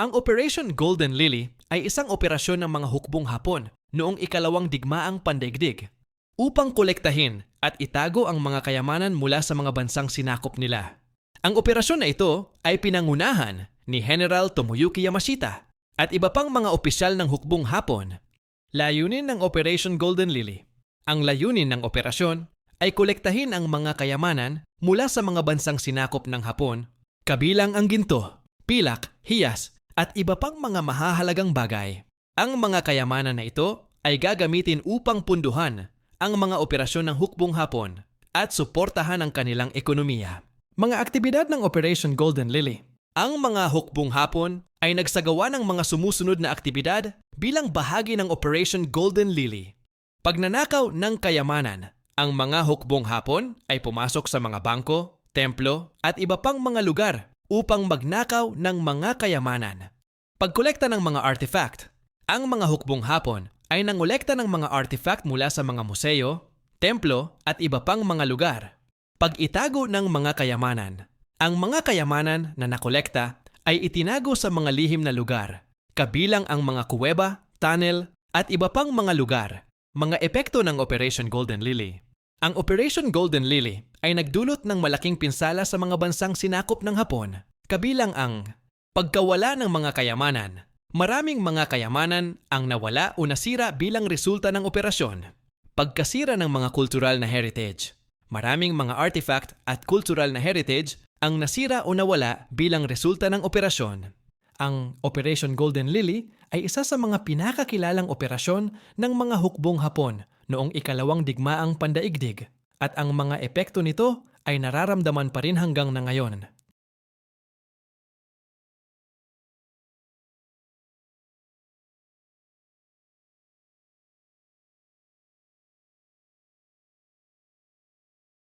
Ang Operation Golden Lily ay isang operasyon ng mga hukbong Hapon noong ikalawang digmaang pandaigdig upang kolektahin at itago ang mga kayamanan mula sa mga bansang sinakop nila. Ang operasyon na ito ay pinangunahan ni General Tomoyuki Yamashita at iba pang mga opisyal ng hukbong Hapon. Layunin ng Operation Golden Lily. Ang layunin ng operasyon ay kolektahin ang mga kayamanan mula sa mga bansang sinakop ng Hapon, kabilang ang ginto, pilak, hiyas, at iba pang mga mahahalagang bagay. Ang mga kayamanan na ito ay gagamitin upang punduhan ang mga operasyon ng hukbong Hapon at suportahan ang kanilang ekonomiya. Mga aktibidad ng Operation Golden Lily. Ang mga hukbong Hapon ay nagsagawa ng mga sumusunod na aktibidad bilang bahagi ng Operation Golden Lily. Pagnanakaw ng kayamanan. Ang mga hukbong Hapon ay pumasok sa mga bangko, templo at iba pang mga lugar upang magnakaw ng mga kayamanan. Pagkolekta ng mga artifact. Ang mga hukbong Hapon ay nangolekta ng mga artifact mula sa mga museo, templo at iba pang mga lugar. Pag-itago ng mga kayamanan. Ang mga kayamanan na nakolekta ay itinago sa mga lihim na lugar, kabilang ang mga kuweba, tunnel at iba pang mga lugar. Mga epekto ng Operation Golden Lily. Ang Operation Golden Lily ay nagdulot ng malaking pinsala sa mga bansang sinakop ng Hapon, kabilang ang pagkawala ng mga kayamanan. Maraming mga kayamanan ang nawala o nasira bilang resulta ng operasyon. Pagkasira ng mga kultural na heritage. Maraming mga artifact at cultural na heritage ang nasira o nawala bilang resulta ng operasyon. Ang Operation Golden Lily ay isa sa mga pinakakilalang operasyon ng mga hukbong Hapon noong ikalawang digmaang pandaigdig at ang mga epekto nito ay nararamdaman pa rin hanggang na ngayon.